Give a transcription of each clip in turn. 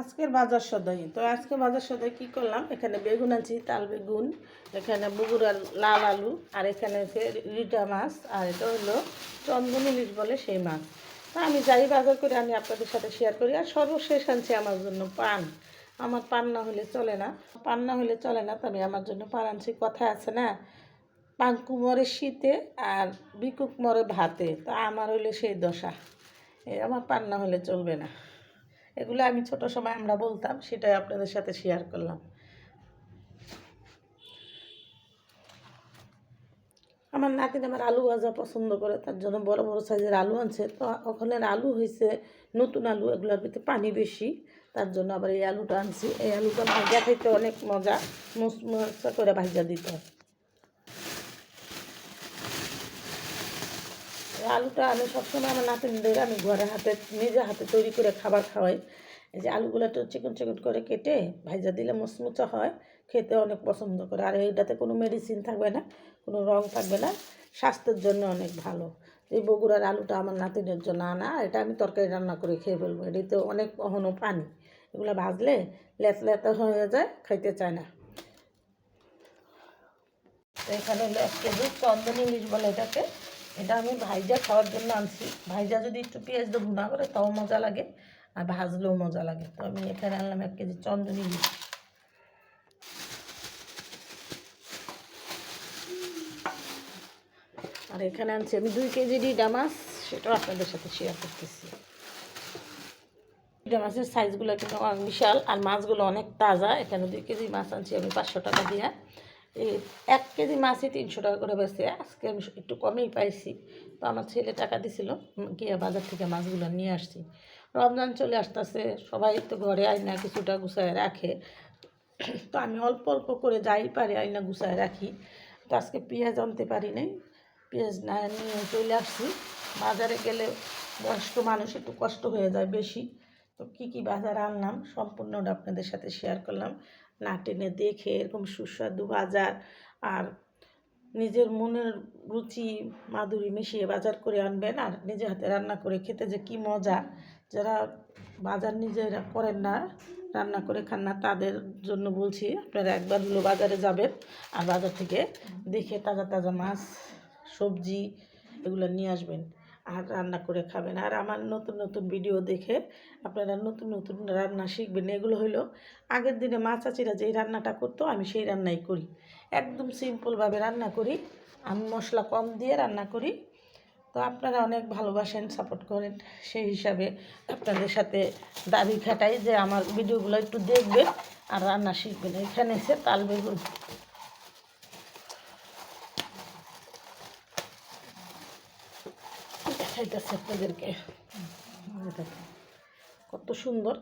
আজকের বাজার সদাই তো আজকে বাজার সদাই কী করলাম? এখানে বেগুন আনছি, তাল বেগুন, এখানে বগুড়ার লাল আলু, আর এখানে হচ্ছে রিটা মাছ, আর এটা হলো চন্দন ইলিশ বলে সেই মাছ। তা আমি যাই বাজার করে আমি আপনাদের সাথে শেয়ার করি, আর সর্বশেষ আনছি আমার জন্য পান। আমার পান না হলে চলে না। পান না হলে চলে না তবে আমার জন্য পান আনছি, কথা আছে না? পাঙ্কু মরে শীতে আর বিকুক মরে ভাতে, তা আমার হইলে সেই দশা। আমার পান না হলে চলবে না। এগুলো আমি ছোট সময় আমরা বলতাম, সেটাই আপনাদের সাথে শেয়ার করলাম। আমার নাতিন আমার আলু ভাজা পছন্দ করে, তার জন্য বড় বড় সাইজের আলু আনছে। তো ওখানে আলু হয়েছে, নতুন আলু, এগুলোর ভিতরে পানি বেশি, তার জন্য আবার এই আলুটা আনছি। এই আলুটা ভাজা খাইতে অনেক মজা, মুসমুসা করে ভাজা দিতে হয়। আলুটা আমি সবসময় আমার নাতিনদের আমি ঘরে হাতে, নিজে হাতে তৈরি করে খাবার খাওয়াই। এই যে আলুগুলো একটু চিকন চিকন করে কেটে ভাজা দিলে মুচমুচা হয়, খেতে অনেক পছন্দ করে। আর এইটাতে কোনো মেডিসিন থাকবে না, কোনো রং থাকবে না, স্বাস্থ্যের জন্য অনেক ভালো। এই বগুড়ার আলুটা আমার নাতিনের জন্য আনা, এটা আমি তরকারি রান্না করে খেয়ে ফেলব। এটাতে অনেক অহনো পানি, এগুলো ভাজলে লেত লেতা হয়ে যায়, খাইতে চায় না। এখানে হলো এক কেজি চন্দন ইলিশ বলে এটাকে। এটা আমি ভাইজা খাওয়ার জন্য আনছি। ভাইজা যদি একটু পেঁয়াজ দিয়ে ভুনা করে, তাও মজা লাগে। আর ভাজলেও মজা লাগে। তো আমি এখানে আনলাম এক কেজি চন্দন ইলিশ আর এখানে আনছি আমি দুই কেজি ডিডা মাছ। সেটাও আপনাদের সাথে শেয়ার করতেছি। ডিডা মাছের সাইজগুলো কিন্তু অনেক বিশাল, আর মাছগুলো অনেক তাজা। এখানে দুই কেজি মাছ আনছি আমি পাঁচশো টাকা দিয়ে। এক কেজি মাছই তিনশো টাকা করে বেছে আজকে আমি একটু কমেই পাইছি। তো আমার ছেলে টাকা দিছিল, গিয়ে বাজার থেকে মাছগুলো নিয়ে আসছি। রমজান চলে আসতেছে, সবাই তো ঘরে আয়না কিছুটা গুছায় রাখে। তো আমি অল্প অল্প করে যাই পারি, আয়না গুছায় রাখি। তো আজকে পেঁয়াজ আনতে পারি নাই। পেঁয়াজ না নিয়ে চলে আসছি। বাজারে গেলে বয়স্ক মানুষ একটু কষ্ট হয়ে যায় বেশি। তো কী কী বাজার আনলাম সম্পূর্ণটা আপনাদের সাথে শেয়ার করলাম। না টেনে দেখে এরকম সুস্বাদু বাজার আর নিজের মনের রুচি মাধুরী মিশিয়ে বাজার করে আনবেন আর নিজে হাতে রান্না করে খেতে যে কি মজা। যারা বাজার নিজেরা করেন না, রান্না করে খান না, তাদের জন্য বলছি আপনারা একবার হলো বাজারে যাবেন আর বাজার থেকে দেখে তাজা তাজা মাছ, সবজি এগুলো নিয়ে আসবেন। আর রান্না করে খাবেন। আর আমার নতুন নতুন ভিডিও দেখে আপনারা নতুন নতুন রান্না শিখবেন। এগুলো হলো আগের দিনে মা চাচিরা যেই রান্নাটা করতো, আমি সেই রান্নাই করি। একদম সিম্পলভাবে রান্না করি। আমি মশলা কম দিয়ে রান্না করি। তো আপনারা অনেক ভালোবাসেন সাপোর্ট করেন। সেই হিসাবে আপনাদের সাথে দাবি খাটাই যে আমার ভিডিওগুলো একটু দেখবেন আর রান্না শিখবেন। এখানে এসে তাল বেগুন দেখাইতেছে আপনাদেরকে। কত সুন্দর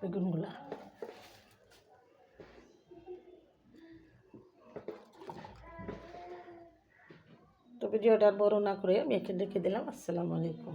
বেগুনগুলা। তো ভিডিওটা বড় না করে আমি একে রেখে দিলাম। আসসালামু আলাইকুম।